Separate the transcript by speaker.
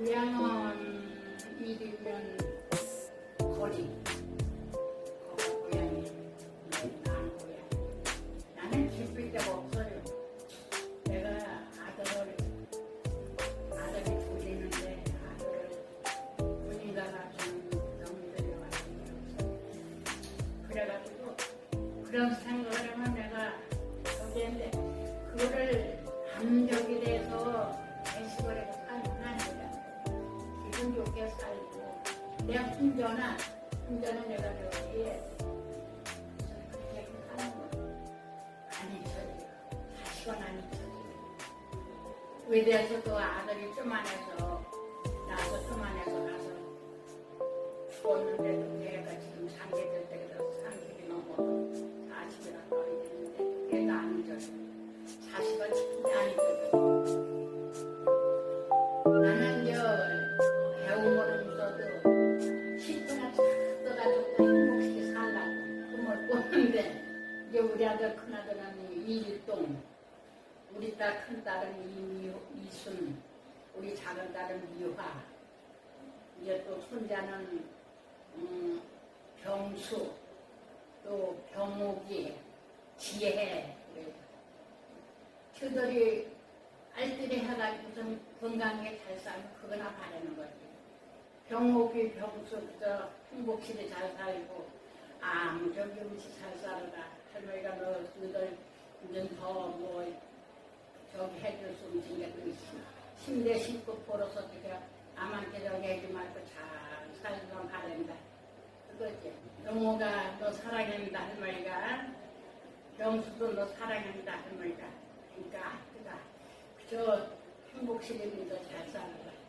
Speaker 1: 고향은 이리면 거리. 고향이 나는 고향. 나는 기쁠 데가 없어요. 내가 아들을 아들이 둘이는데 아들을 군인가 같은 놈들이 와서 그래가지고 그런 생각을 하면 내가 여기인데 좋게 살고 내가 혼자나 혼자는 내가 저기에 그렇게 하는 거안 잊혀져요. 다시건 안 잊혀져요. 의대에서도 아들이 쪼만해서 나서 쪼만해서 가서 죽었는데도 걔가 지금 상계될 때가 상식이 넘어 40이나 거의 됐는데 걔가 안 잊어요. 자식은 아들 큰아들은 이일동 우리 딸 큰딸은 이순 우리 작은 딸은 미화 이제 또 손자는 음, 병수 또 병옥이 지혜 그래요. 그들이 알뜰히 해가지고선 건강하게 잘 살면 그거나 바라는 거지. 병옥이 병수 저 행복시대 잘 살고 아무 저기 음식 잘 살아라 할머니가 너 너희들 이제 더뭐 저기 해줄 수 있는 게또 심대 심고 벌어서 내가 남한테 저기 하지 말고 잘 살기만 바란다. 그거지. 영호가 너 사랑한다 할머니가 병수도 너 사랑한다 할머니가 그러니까 아프다. 저 행복시대도 잘 살아라.